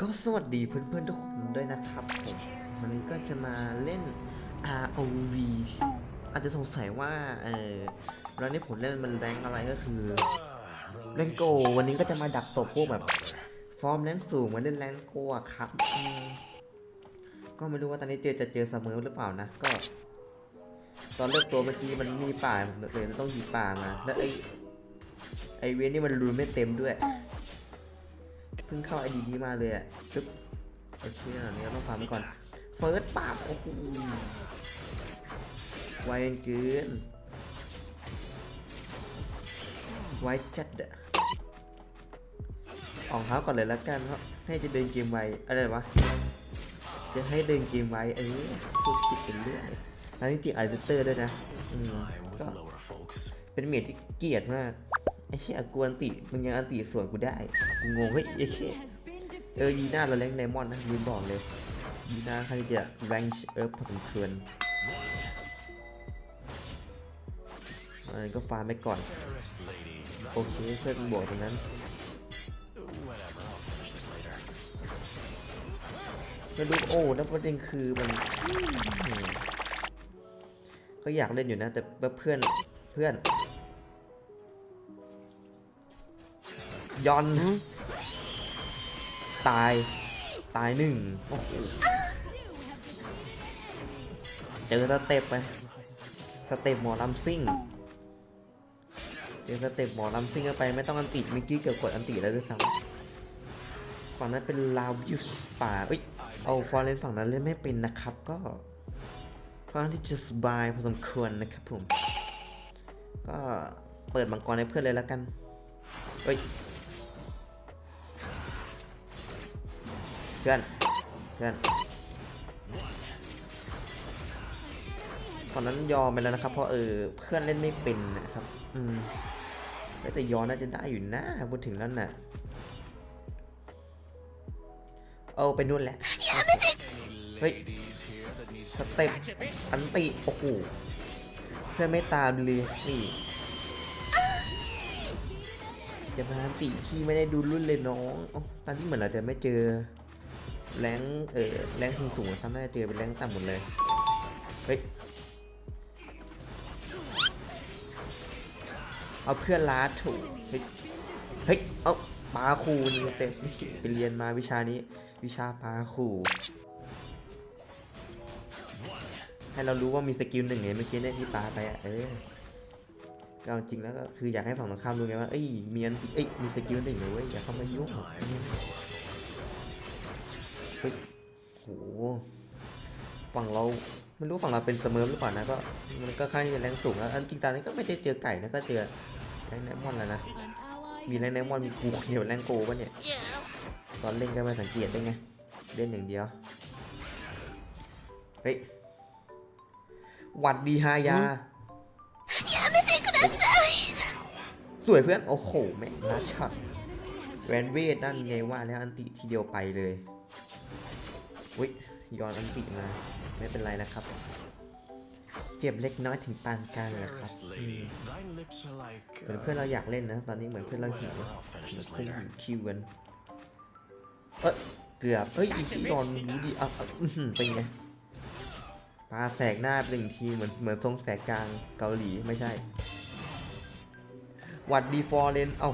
ก็สวัสดีเพื่อนๆทุกคนด้วยนะครับผมวันนี้ก็จะมาเล่น ROV อาจจะสงสัยว่าเออร้านนี้ผมเล่นมันแรงอะไรก็คือเล่นโกวันนี้ก็จะมาดักตบพวกแบบ ฟอร์มแรงสูงมาเล่นแรงโกะครับก็ไม่รู้ว่าตอนนี้เจอจะเจอเสมอหรือเปล่านะ ก็ ตอนเลือกตัวเมื่อกี้มันมีป่าเลยต้องหยิบป่ามา แล้วไอไอเวนนี่มันรูนไม่เต็มด้วย เพิ่งเข้าไอดีนี้มาเลยอะปึ๊บโอเคขนาดนี้เราต้องฟังไปก่อน เฟิร์สปาบโอ้โหไวเกินไวจัดอะออกเท้าก่อนเลยละกันเพราะให้จะเดินเกมไวอะไรวะ จะให้เดินเกมไวเออพูดคิดเป็นเรื่องแล้วจริงๆอาร์เตอร์ด้วยนะก็เป็นเมียที่เกียดมาก ไอ้เชี่ยกวนติมึงยังอันติสวนกูได้ กูงงเฮ้ยไอ้เชี่ยเออยีน่าเราแรงไดมอนด์นะลืมบอกเลยยีน่าใครจะแรงเอิร์ฟพอสมควรอันนี้ก็ฟาร์มไปก่อน โอเคเพื่อนบวกตรงนั้นไม่รู้โอ้แล้วประเด็นคือมัน ก็อยากเล่นอยู่นะ แต่เพื่อนเพื่อน ยอน ตาย ตายหนึ่งเจอสเต็ปไป สเต็ปหมอลำซิ่ง เจอสเต็ปหมอลำซิ่งเข้าไปไม่ต้องอันติเมื่อกี้เกือบกดอันติแล้วด้วยซ้ำฝั่งนั้นเป็นลาวยุสป่าเอ้ย เอาฟอร์เรนฝั่งนั้นเล่นไม่เป็นนะครับก็ค่อนข้างที่จะสบายพอสมควรนะครับผม ก็เปิดมังกรให้เพื่อนเลยแล้วกันเฮ้ย เพื่อนเพื่อนตอนนั้นยอมไปแล้วนะครับ เพราะเออเพื่อนเล่นไม่เป็นนะครับ อืมแต่ยอมน่าจะได้อยู่นะพูดถึงแล้วน่ะเอาไปนู่นแหละ Any Wait. ladies here that need สเต็ปอันติ โอ้โห เพื่อนไม่ตามเลยนี่จะมาอันติพี่ไม่ได้ดูรุ่นเลยน้องอตอนที่เหมือนเราจะไม่เจอ แรงเออแรงสูงๆครับน่าจะเจอเป็นแรงต่ำหมดเลย เฮ้ย เอาเพื่อนล้าถูกเฮ้ย เฮ้ย เอาปาคูนี่เต็มไปเรียนมาวิชานี้ วิชาปาคูให้เรารู้ว่ามีสกิลหนึ่งไงเมื่อกี้เนี่ยที่ปาไปอะ เออก็เอาจริงแล้วก็คืออยากให้ฝั่งตรงข้ามรู้ไงว่า เอ้ยมีอันเอ้ยมีสกิลหนึ่งเลยเว้ยอย่าเข้ามายุ่ง เฮ้ยโหฝั่งเราไม่รู้ฝั่งเราเป็นเสมอหรือเปล่านะก็มันก็ค่อนข้างจะแรงสูงแล้วอันจริงตอนนี้ก็ไม่ได้เจอไก่นะก็เจอแรงไดมอนด์แล้วนะมีแรงไดมอนด์มีกูเดียวแรงโกปะเนี่ยตอนเล่นก็ไม่สังเกตได้ไงเล่นอย่างเดียวเฮ้ยหวัดดีฮายาสวยเพื่อน โอ้โห แม่งลัดช็อตแวนเวทนั่นไงว่าแล้วอันติทีเดียวไปเลย อุ้ยย้อนอันติมา ไม่เป็นไรนะครับ เจ็บเล็กน้อยถึงปานกลางเลยครับ Fairest อืม lady. Thy lips are like. เหมือน uh, เพื่อนเราอยากเล่นนะ ตอนนี้เหมือนเพื่อนเราหิว whatever, I'll finish เหมือน this เพื่อน later. หิวคิวกันเอ้ยเกือบเฮ้ยอีกโดนรู้ดีอะอะอื้อหือเป็นไงปาแสกหน้าไปหนึ่งทีเหมือนเหมือนทรงแสกกลางเกาหลีไม่ใช่หวัดดีฟอร์เรนเอ้า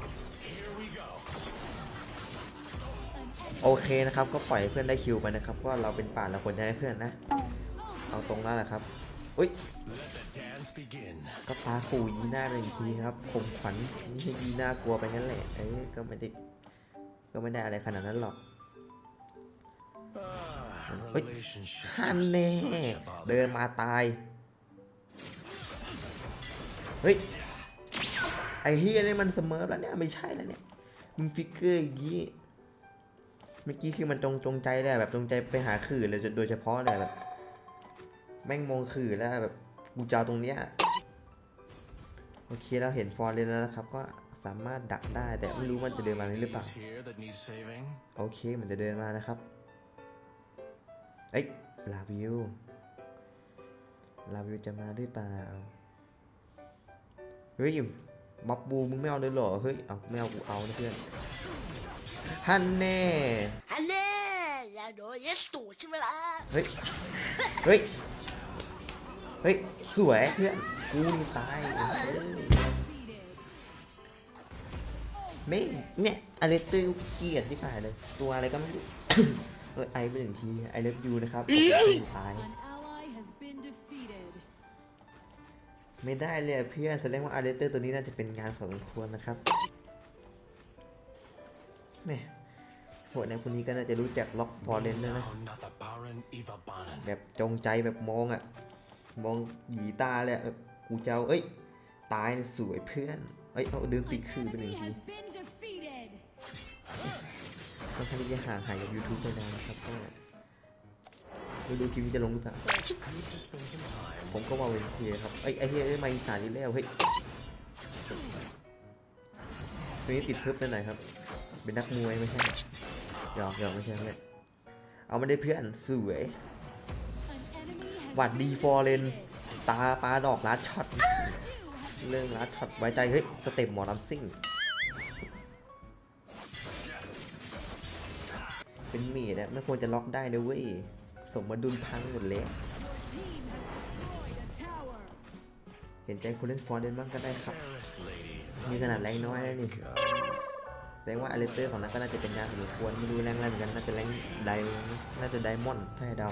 โอเคนะครับก็ปล่อยเพื่อนได้คิวไปนะครับเพราะเราเป็นป่าเราควรจะให้เพื่อนนะ เอาตรงนั้นแหละครับอุ้ยก็ปาขู่ยีหน้าไปอีกทีครับคมขวัญยีหน้ากลัวไปนั่นแหละเอ้ยก็ไม่ได้ก็ไม่ได้อะไรขนาดนั้นหรอก Ah, Wait. relationships ฮันแน่เดินมาตาย เฮ้ย ไอ้เฮียนี่มันเสมอแล้วเนี่ย ไม่ใช่แล้วเนี่ย มึงฟิกเกอร์อย่างงี้ เมื่อกี้คือมันจงจงใจเละแบบจงใจไปหาขื่อเลยโดยเฉพาะเลยแบบแม่งมองขื่อแล้วแบบกูจะเอาตรงเนี้ยโอเคเราเห็นฟอร์เรนแล้วนะครับ ก็สามารถดักได้แต่ไม่รู้มันจะเดินมาหรือเปล่าโอเคมันจะเดินมานะครับเอ้ยลาวิวลาวิวจะมาหรือเปล่าเฮ้ยบ๊อบบูมึงไม่เอาเลยเหรอเฮ้ยเอาไม่เอากูเอานะเพื่อน ฮันแน่ Hello! โดนเย็ดตูดใช่ไหมล่ะเฮ้ย เฮ้ย เฮ้ย สวยเพื่อนกูนี่ตายเออไม่งเนี่ยอะไรตื้อเกลียดที่ผ่านเลย ตัวอะไรก็ไม่รู้เออไอไปหนึ่งทีไอเลิฟยูนะครับผมตาย An ally has been defeated. ไม่ได้เลยอะเพื่อนแสดงว่าอาร์เรเตอร์ตัวนี้น่าจะเป็นงานของควรนะครับแหม่ พวกนั้นคนนี้ก็น่าจะรู้จักล็อกฟอร์เรนด้วยนะ Now not the Baron Eva Bannen. แบบจงใจแบบมองอะมองหยีตาเลยอะแบบกูจะเอาเอ้ย ตายเนี่ยสวยเพื่อน เอ้ย เอาเดินติด An คือไปหนึ่ง enemy ที has been defeated. ค่อนข้างที่จะห่างหายจาก YouTube ไปนานนะครับก็ไม่รู้คลิปนี้จะลงหรือเปล่า It's good to spend some time. ผมก็ว่าเป็นเทียครับ ไอ้ยไอ้เฮียเอ้ยมาอีสานนี่แล้วเฮ้ยตัวนี้ติดเพิ่มไปหน่อยครับ เป็นนักมวยไม่ใช่ห ยอกหยอกไม่ใช่เพื่อนเอาไม่ได้เพื่อนสวย An enemy has หวัด been ดีฟอร์เรน defeated. ตาปลาดอกลัดช็อตเรื่องลัดช็อตไว้ใจเฮ้ยสเต็ปหมอลำซิ่ง เป็นเมดอะไม่ควรจะล็อกได้นะเว้ยสมมาดุลพังหมดเลย Team has destroyed a tower. เห็นใจคนเล่นฟอร์เรนบ้างก็ได้ครับ Fairest lady. มีขนาดแรงน้อยแล้วนี่ แสดงว่าอเลสเตอร์ของนั้นก็น่าจะเป็นงานสมควรไม่รู้แรงอะไรเหมือนกัน น่าจะแรงไดน่าจะไดมอนด์ถ้าให้เดา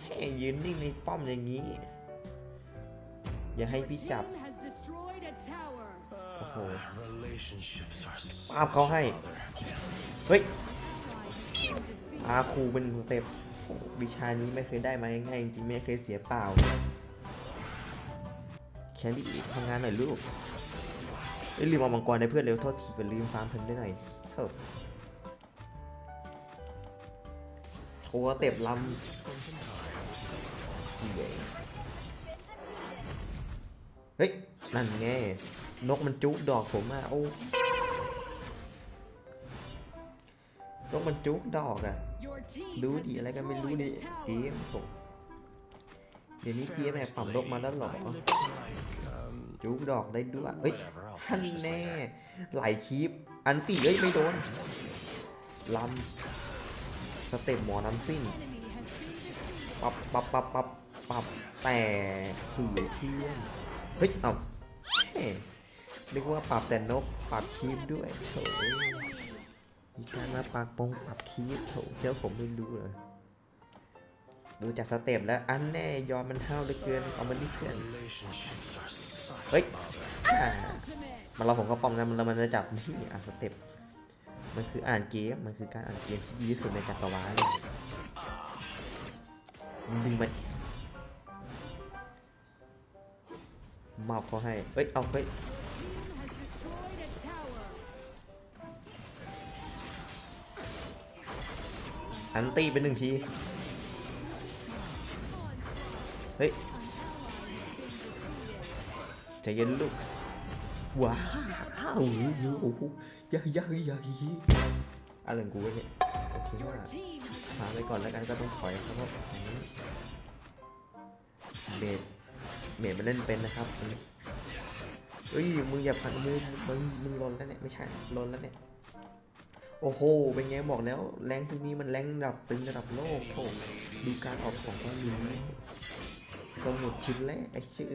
แค่ยืนนิ่งในป้อมอย่างนี้ อย่าให้ Your พี่จับ team has destroyed a tower. Ah, relationships are ปาบเขาให้ father. เฮ้ย Ally has been defeated. อาคูเป็นสเต็ปโอ้วิชานี้ไม่เคยได้มาง่ายๆจริงๆไม่เคยเสียเปล่าแคลรี่ทำงานหน่อยลูก เอ้ลืมเอามังกรได้เพื่อนเร็วโทษทีเป็นลืมฟาร์มเพิ่นได้หน่อยเถอะโชว์สเต็ปลำเฮ้ย นั่นไง นกมันจุกดอกผมอะโอ้นกมันจุกดอกอะ ดูดิอะไรกันไม่รู้ดิเกมผมเดี๋ยวนี้เกมแอบปรับลกมาแล้วหรอจุกดอกได้ด้วยเอ้ย ท่านแน่ไหลคีปอันตีเอ้ยไม่โดนลำสเต็ปหมอน้ำซิ่งปับปับปับปับปับแต่สวยเพื่อนเฮ้ยเอานึกว่าปรับแต่นกปรับคีปด้วยโถมีการมาปากปงปรับคีปโถเจ้าผมไม่รู้เลย ดูจากสเต็ปแล้ว อันแน่ยอมมันเท่าเหลือเกิน เอามันดิเพื่อนเฮ้ยมันเราผมก็ป้องกันมันแล้วมันจะจับนี่อะสเต็ปมันคืออ่านเกม มันคือการอ่านเกมที่ดีที่สุดในจักรวาลเลยมันดึงมันมอบเขาให้เอ้ย เอาเฮ้ยอันตีเป็นหนึ่งที เฮ้ยใจเย็นลูกว้าวโอ้โหยาอยาอยาอยอะไรของกูเนี่ยโอเคว่าพาไปก่อนแล้วกันก็ต้องถอยครับเพราะเบดเบดมันเล่นเป็นนะครับอันนี้เฮ้ยมึงอย่าพันมึงมึงมึงลนแล้วเนี่ยไม่ใช่ลนแล้วเนี่ยโอ้โห เป็นไงบอกแล้ว แรงพวกนี้มันแรงระดับตึงระดับโลกโถดูการออกของก็รู้ สมุดชิ้นแรกไอ้ชื่อ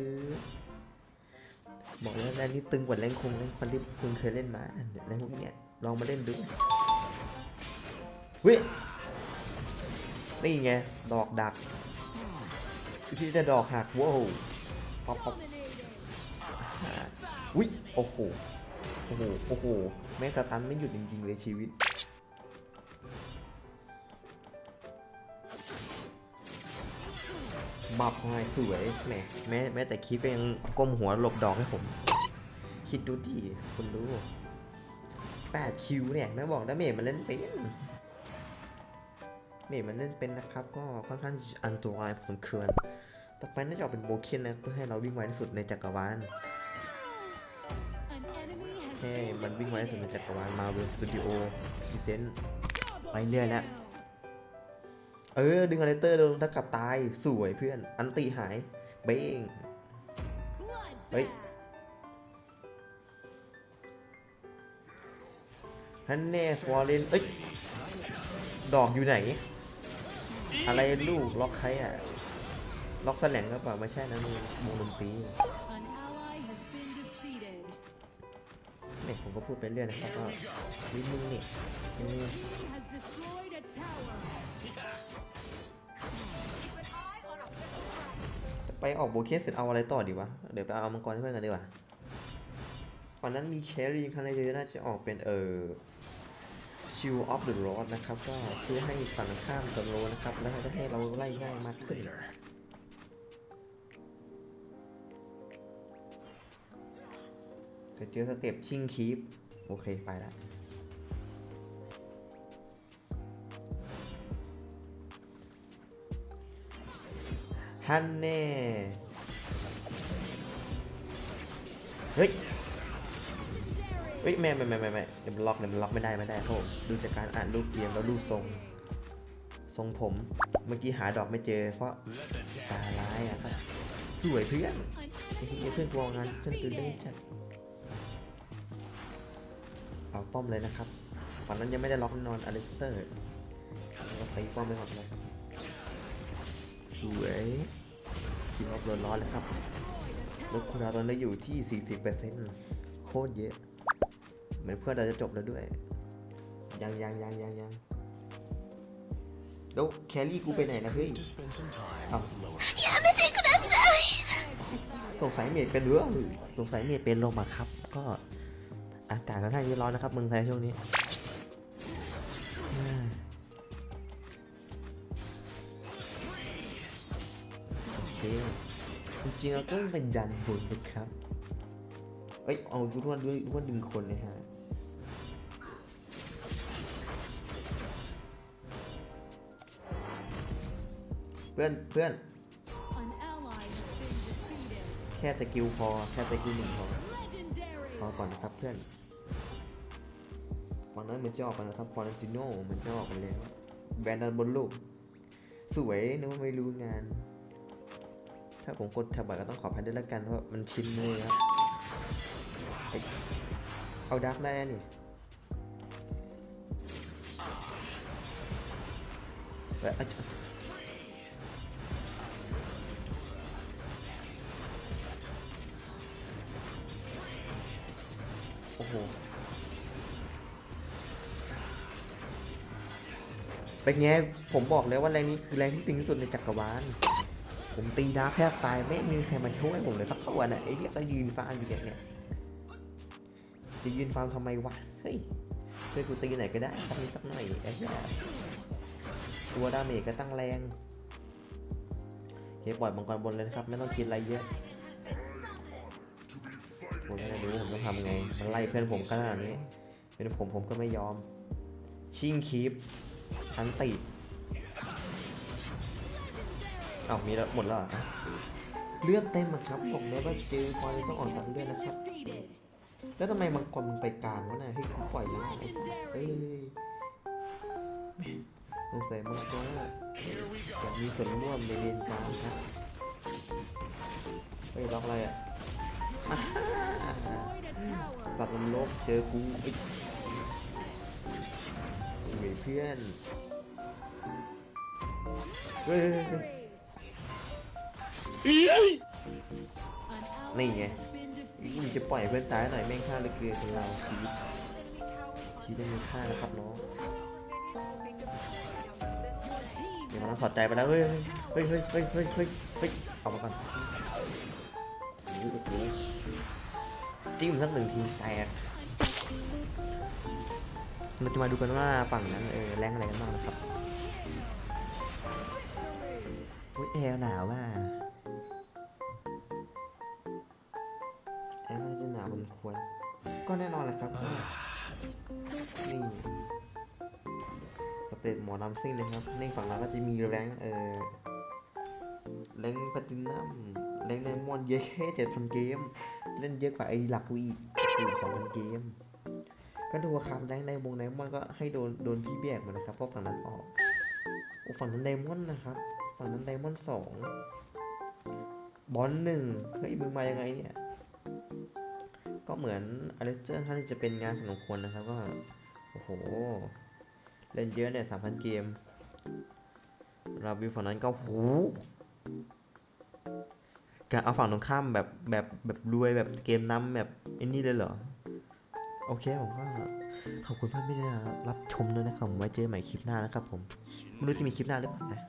บอกแล้วแรงนี้ตึงกว่าแรงคงแรงคนที่คุณเคยเล่นมาแรงพวกเนี้ยลองมาเล่นดูเฮ้ยนี่ไงดอกดักที่จะดอกหักว้าวป๊อปป๊อปหูอุ้ยโอ้โหโอ้โหโอ้โหแม่สตันไม่หยุดจริงๆเลยชีวิต บับหอยสวยแหมแม้แม้แต่คลิปก็ยังก้มหัวหลบดอกให้ผม คิดดูดิคุณดู8คิวเนี่ยแม่บอกแล้วเมย์มันเล่นเป็นเมย์มันเล่นเป็นนะครับ ก็ค่อนข้างอันตรายพอสมควรต่อไปน่าจะออกเป็นโบเคนนะเพื่อให้เราวิ่งไวที่สุดในจักรวาล An enemy has แค่ been มันวิ่งไวที่สุดใน defeated. จักรวาลมาเวลสตูดิโอพรีเซนต์ Double ไปเรื่อยแล้ว kill. เออ ดึงอเลเตอร์ลงถ้ากลับตายสวยเพื่อน อันติหายเบ้ง Wait. Bloodbath. ฮันแน่ฟอร์เรนเอ้ย ดอกอยู่ไหน อะไรลูก ล็อกใครอะ ล็อกแสลงก็เปล่าไม่ใช่นะมึงวงดนตรี เนี่ยผมก็พูดไปเรื่อยนะครับก็วิมึงนี่มึง Team has destroyed a tower. จะไปออกโบเคสเสร็จเอาอะไรต่อดีวะ เดี๋ยวไปเอามังกรให้เพื่อนกันดีกว่าก่อนนั้นมีเครีคันเลยน่าจะออกเป็นเอ่อชิวออฟเดอะโรดนะครับ ก็เพื่อให้ฝั่งข้ามสโลว์นะครับ แล้วจะให้เราไล่ง่ายมากขึ้น จะเจอสเต็ปชิงคีปโอเคไปละฮันเน่เฮ้ยเฮ้ยแม่ไม่ไม่ไม่ไม่เดี๋ยวมันล็อกเดี๋ยวมันล็อกไม่ได้ไม่ได้โทษดูจากการอ่านรูปเกมแล้วรูปทรง ทรงผม เมื่อกี้หาดอกไม่เจอ เพราะตาร้ายอะครับสวยเพื่อน An ไอ้ enemy ที่เพื่อน has กลัวงาน been เพื่อนตื่นเต้น defeated. จัด เอาป้อมเลยนะครับฝั่งนั้นยังไม่ได้ล็อกแน่นอนอลิสเตอร์ก็ตีป้อมไปก่อนเลยครับสวยทีมออฟโรดร้อนแล้วครับรถคุณาตอนนี้อยู่ที่ 40%โคตรเยอะ เหมือนเพื่อนเราจะจบแล้วด้วย ยังยังยังยังยังแล้วแครี่กูไปไหนนะเฮ้ย To spend some time Oh. with lower สงสัยเมดเป็นเรือสงสัยเมดเป็นลมอะครับ ก็ อากาศค่อนข้างเย็นร้อนนะครับเมืองไทยช่วงนี้อ่าโอเคจริงๆเราต้องเป็นยันบนนะครับเอ้ยเอาดูว่าด้วยดูว่าดึงคนเลยฮะเพื่อนเพื่อน An ally has been defeated. แค่สกิลพอแค่สกิลหนึ่งพอ Legendary. รอก่อนนะครับเพื่อนฝั่งนั้นเหมือนจะออกมานะครับฟอร์นติโน่มือนจะออกมาแล้วแบรนด์ดันบนลูก สวยนึกว่าไม่รู้งาน ถ้าผมกดแท็บก็ต้องขอพันด้วยละกันเพราะมันชินมือครับเอาดักได้นี่เอ้ย อาโอ้โห เป็นไง ผมบอกแล้วว่าแรงนี้คือแรงที่ตึงที่สุดในจักรวาล ผมตีดาแทบตายไม่มีใครมาช่วยผมเลยสักตัวน่ะไอ้เนี่ยก็ยืนฟาร์มอยู่เนี่ยเนี่ย จะยืนฟาร์มทำไมวะ เฮ้ยช่วยกูตีไหนก็ได้สักนิดสักหน่อยไอ้เนี่ยตัวดาเมจก็ตั้งแรงโอเคปล่อยมังกรบนเลยนะครับ ไม่ต้องคิดอะไรเยอะ ผมไม่รู้ผมต้องทำไง มันไล่เพื่อนผมขนาดนี้ เป็นผมผมก็ไม่ยอม ชิงคีปอันติเอ้ามีแล้วหมดแล้วเหรอเลือดเต็มอะครับผมแล้วว่าเจอคอยต้องออกตัดเลือดนะครับ Defeated. แล้วทำไมมังกรมันไปกลางวะน่ะให้กูปล่อยเลยไอ้สัสเอ้ยสงสัยมังกรอะอยากมีส่วนร่วมในเลนกลางครับเฮ้ยล็อกอะไรอะ อ่า Destroyed a tower. สัตว์มันลบเจอกูไอ้เฮ้ยเพื่อนเฮ้ยเฮ้ยเฮ้ย An ally Này nhỉ? has been มึง defeated. จะปล่อยเพื่อนตายหน่อยแม่งฆ่าเหลยเกินของเราชีวิตชีวิตได้มีค่านะครับน้อง Your team เดี๋ยวมันถอดใจไปแล้วเฮ้ยเฮ้ยเฮ้ยเฮ้ยเฮ้ยเฮ้ยเฮ้ยเอามาก่อนโอ้โห จิ้มสักหนึ่งทีแตกเราจะมาดูกันว่าฝั่งนั้นเออแรงอะไรกันบ้างนะครับอุ้ยแอร์หนาวว่ะแอร์จะหนาวบนควรก็แน่นอนแหละครับ นี่สเตตหมอนำซิ่งนะครับ ในฝั่งเราก็จะมีแรงเออแรงแพลตินัมแรงไดมอนด์เยอะแค่เจ็ดพันเกม เล่นเยอะกว่าไอ้หลักวีอีกสองพันเกม ก็ดูครับแรงในวงไดมอนก็ให้โดนโดนพี่เบียกมานะครับเพราะฝั่งนั้นออกโอ้ฝั่งนั้นไดมอนด์นะครับ ฝั่งนั้นไดมอนด์สองบอลหนึ่งเฮ้ยมึงมายังไงเนี่ยก็เหมือนอเลเจอร์ท่านจะเป็นงานของคนนะครับก็โอ้โหเล่นเยอะเนี่ยสามพันเกมราวิวฝั่งนั้นก็โห การเอาฝั่งตรงข้ามแบบแบบแบบรวยแบบเกมน้ำแบบไอ้นี่เลยเหรอ โอเคผมก็ขอบคุณเพื่อนที่ได้รับชมด้วยนะครับผมไว้เจอใหม่คลิปหน้านะครับผม ไม่รู้จะมีคลิปหน้าหรือเปล่านะ